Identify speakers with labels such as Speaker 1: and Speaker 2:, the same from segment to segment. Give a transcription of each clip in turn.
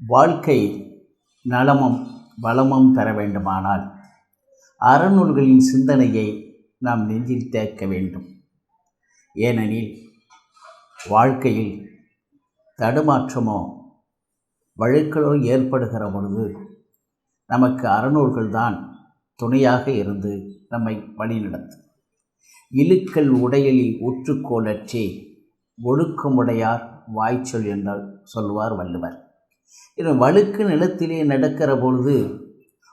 Speaker 1: வாழ்க்கை நலமும் வளமும் பெற வேண்டுமானால் அறநூல்களின் சிந்தனையை நாம் நெஞ்சில் தேக்க வேண்டும். ஏனெனில் வாழ்க்கையில் தடுமாற்றமோ வழுக்களோ ஏற்படுகிற பொழுது நமக்கு அறநூல்கள் தான் துணையாக இருந்து நம்மை வழிநடத்தும். இழுக்கல் உடையலில் உற்றுக்கோலற்றே ஒழுக்கமுடையார் வாய்ச்சொல் என்றால் சொல்வார் வள்ளுவர். இது வழுக்கு நிலத்திலே நடக்கிற பொழுது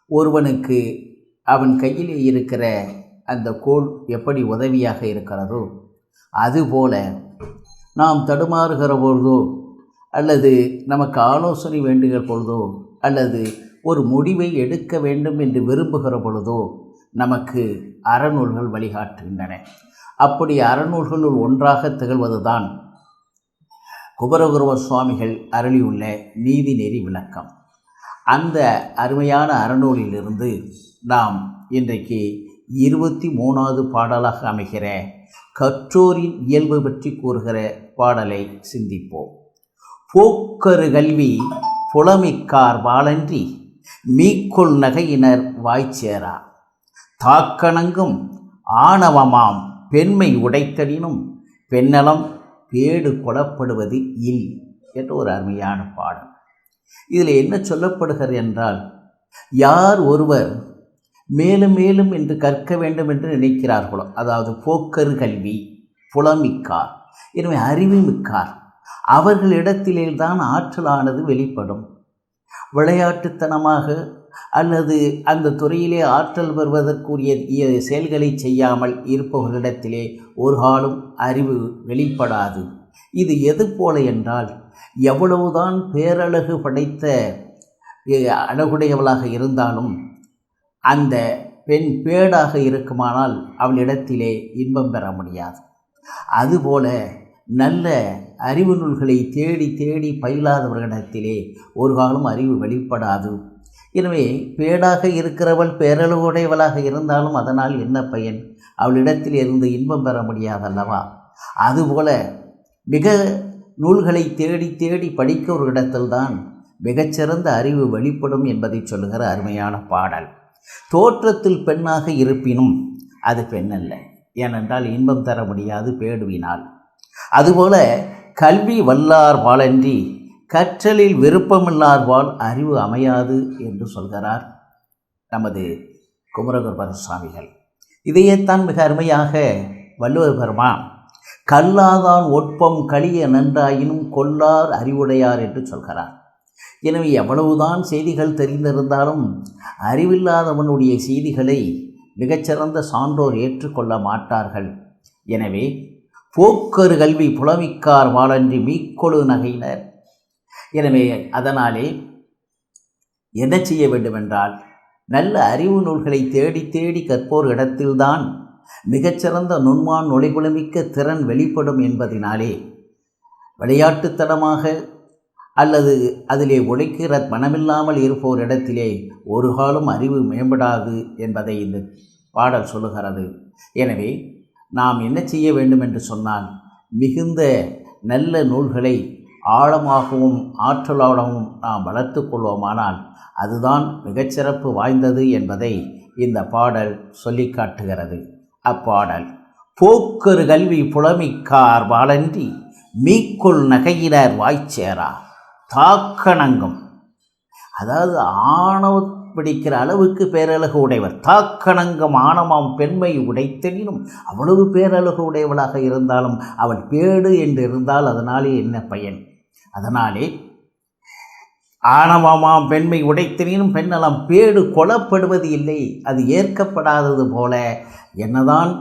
Speaker 1: ஒருவனுக்கு அவன் கையிலே இருக்கிற அந்த கோல் எப்படி உதவியாக இருக்கிறதோ அதுபோல நாம் தடுமாறுகிற பொழுதோ அல்லது நமக்கு ஆலோசனை வேண்டுகிற பொழுதோ அல்லது ஒரு முடிவை எடுக்க வேண்டும் என்று விரும்புகிற பொழுதோ நமக்கு அறநூல்கள் வழிகாட்டுகின்றன. அப்படி அறநூல்களுள் ஒன்றாக திகழ்வதுதான் குபரகுருவ சுவாமிகள் அருளியுள்ள நீதிநெறி விளக்கம். அந்த அருமையான அறநூலிலிருந்து நாம் இன்றைக்கு இருபத்தி மூணாவது பாடலாக அமைகிற கற்றோரின் இயல்பு பற்றி கூறுகிற பாடலை சிந்திப்போம். போக்கரு கல்வி புலமிக்கார் வாழன்றி மீக்கொள் நகையினர் வாய்ச்சேரா. தாக்கணங்கும் ஆணவமாம் பெண்மை உடைத்தடினும் பெண்ணலம் பேடு கொடப்படுவது இல் என்ற ஒரு அருமையான பாடம் இதில் என்ன சொல்லப்படுகிறது என்றால் யார் ஒருவர் மேலும் மேலும் என்று கற்க வேண்டும் என்று நினைக்கிறார்களோ அதாவது போக்கர் கல்வி புலமிக்கார் எனவே அறிவு மிக்கார் அவர்களிடத்திலே தான் ஆற்றலானது வெளிப்படும். விளையாட்டுத்தனமாக அல்லது அந்த துறையிலே ஆற்றல் பெறுவதற்குரிய செயல்களை செய்யாமல் இருப்பவர்களிடத்திலே ஒரு காலம் அறிவு வெளிப்படாது. இது எது போல என்றால் எவ்வளவுதான் பேரழகு படைத்த அழகுடையவளாக இருந்தாலும் அந்த பெண் பேடாக இருக்குமானால் அவளிடத்திலே இன்பம் பெற முடியாது. அதுபோல நல்ல அறிவு நூல்களை தேடி தேடி பயிலாதவர்களிடத்திலே ஒரு காலம் அறிவு வெளிப்படாது. எனவே பேடாக இருக்கிறவள் பேரளவுடையவளாக இருந்தாலும் அதனால் என்ன பயன்? அவளிடத்தில் இருந்து இன்பம் பெற முடியாதல்லவா? அதுபோல மிக நூல்களை தேடி தேடி இடத்தில்தான் மிகச்சிறந்த அறிவு வெளிப்படும் என்பதை சொல்லுகிற அருமையான பாடல். தோற்றத்தில் பெண்ணாக இருப்பினும் அது பெண்ணல்ல. ஏனென்றால் இன்பம் தர முடியாது பேடுவினால். அதுபோல கல்வி வல்லார் வாழன்றி கற்றலில் விருப்பமில்லார்வால் அறிவு அமையாது என்று சொல்கிறார் நமது குமரகுருபர சுவாமிகள். இதையேத்தான் மிக அருமையாக வள்ளுவர் பெருமான் கல்லாதான் ஒட்பம் கழிய நன்றாயினும் கொல்லார் அறிவுடையார் என்று சொல்கிறார். எனவே எவ்வளவுதான் செய்திகள் தெரிந்திருந்தாலும் அறிவில்லாதவனுடைய செய்திகளை மிகச்சிறந்த சான்றோர் ஏற்றுக்கொள்ள மாட்டார்கள். எனவே போக்கரு கல்வி புலமிக்கார் வாழன்றி மீக்கொழு நகையினர். எனவே அதனாலே என்ன செய்ய வேண்டுமென்றால் நல்ல அறிவு நூல்களை தேடி தேடி கற்போர் இடத்தில்தான் மிகச்சிறந்த நுண்மான் நுழைகுலமிக்க திறன் வெளிப்படும் என்பதினாலே விளையாட்டுத்தனமாக அல்லது அதிலே உழைக்கிற மனமில்லாமல் இருப்போர் இடத்திலே ஒரு காலம் அறிவு மேம்படாது என்பதை இந்த பாடல் சொல்லுகிறது. எனவே நாம் என்ன செய்ய வேண்டும் என்று சொன்னால் மிகுந்த நல்ல நூல்களை ஆழமாகவும் ஆற்றலாகவும் நாம் வளர்த்து கொள்வோமானால் அதுதான் மிகச்சிறப்பு வாய்ந்தது என்பதை இந்த பாடல் சொல்லி காட்டுகிறது. அப்பாடல். போக்கொரு கல்வி புலமிக்கார் வாழன்றி மீக்குள் நகையினர் வாய்ச்சேரா தாக்கணங்கும். அதாவது ஆணவ பிடிக்கிற அளவுக்கு பேரழகு உடையவர். தாக்கணங்கம் ஆணமாம் பெண்மை உடைத்தெனினும் அவ்வளவு பேரழகு உடையவளாக இருந்தாலும் அவள் பேடு என்று இருந்தால் அதனாலே என்ன பயன்? அதனாலே ஆணவமாம் பெண்மை உடைத்தினும் பெண்ணலம் பேடு கொலப்படுவது இல்லை அது ஏற்கப்படாதது போல என்னதான்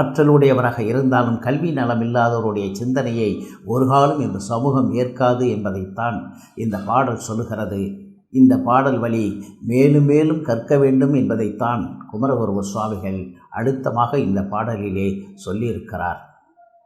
Speaker 1: ஆற்றலுடையவராக இருந்தாலும் கல்வி நலம் இல்லாதவருடைய சிந்தனையை ஒரு காலம் இந்த சமூகம் ஏற்காது என்பதைத்தான் இந்த பாடல் சொல்லுகிறது. இந்த பாடல் வழி மேலும் மேலும் கற்க வேண்டும் என்பதைத்தான் குமரகுருவ சுவாமிகள் அழுத்தமாக இந்த பாடலிலே சொல்லியிருக்கிறார்.